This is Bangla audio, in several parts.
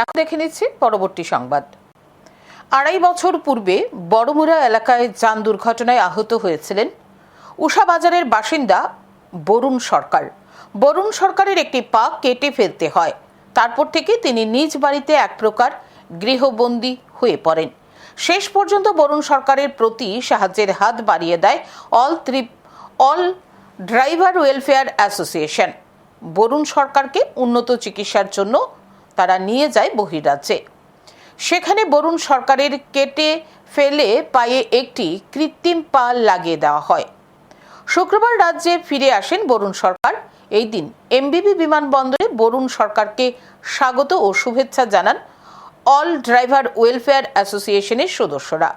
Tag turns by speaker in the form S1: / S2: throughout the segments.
S1: এখন দেখে নিচ্ছি পরবর্তী সংবাদ। আড়াই বছর পূর্বে বড়মুড়া এলাকায় যান দুর্ঘটনায় আহত হয়েছিলেন উষা বাজারের বাসিন্দা বরুণ সরকার। বরুণ সরকারের একটি পা কেটে ফেলতে হয়। তারপর থেকে তিনি নিজ বাড়িতে এক প্রকার গৃহবন্দী হয়ে পড়েন। শেষ পর্যন্ত বরুণ সরকারের প্রতি সাহায্যের হাত বাড়িয়ে দেয় all three all driver welfare association. Barun সরকারকে উন্নত চিকিৎসার জন্য তারা নিয়ে যায় বহিরাজ্যে। সেখানে বরুণ সরকারের কেটে ফেলে পায়ে একটি কৃত্রিম পা লাগিয়ে দেওয়া হয়। শুক্রবার রাজ্যে ফিরে আসেন বরুণ সরকার। এই দিন এমবিবি বিমানবন্দরে বরুণ সরকারকে স্বাগত ও শুভেচ্ছা জানান অল ড্রাইভার ওয়েলফেয়ার অ্যাসোসিয়েশনের সদস্যরা।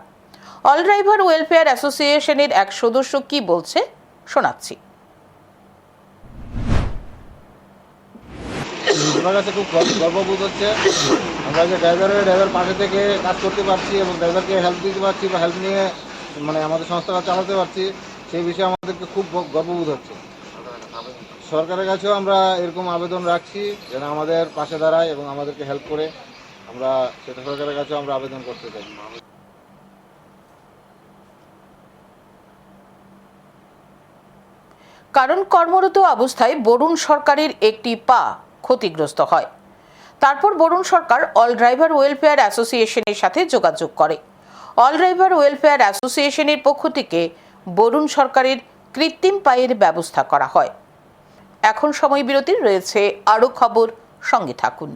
S1: অল ড্রাইভার ওয়েলফেয়ার অ্যাসোসিয়েশনের এক সদস্য কি বলছে, শোনাচ্ছি।
S2: আমার কাছে খুব গর্ব- গর্ববোধ হচ্ছে। আমরা যে ড্রাইভার হয়ে ড্রাইভার পাশে থেকে কাজ করতে পারছি এবং ড্রাইভারকে হেল্প দিতে পারছি বা হেল্প নিয়ে মানে আমাদের সংস্থাটা চালাতে পারছি, সেই বিষয়ে আমাদেরকে খুব গর্ববোধ হচ্ছে। সরকারের কাছেও আমরা এরকম আবেদন রাখছি যেন আমাদের পাশে দাঁড়ায় এবং আমাদেরকে হেল্প করে আমরা সেটা সরকারের কাছেও আমরা আবেদন করতে চাই।
S1: কারণ কর্মরত অবস্থায় বরুণ সরকারের একটি পা ক্ষতিগ্রস্ত হয়। তারপর Barun Sarkar all driver welfare অ্যাসোসিয়েশনের সাথে যোগাযোগ করে। অল ড্রাইভার ওয়েলফেয়ার অ্যাসোসিয়েশনের পক্ষ থেকে বরুণ সরকারের কৃত্রিম পায়ের ব্যবস্থা করা হয়। এখন সময় বিরতির, রয়েছে আরও খবর। সঙ্গে থাকুন।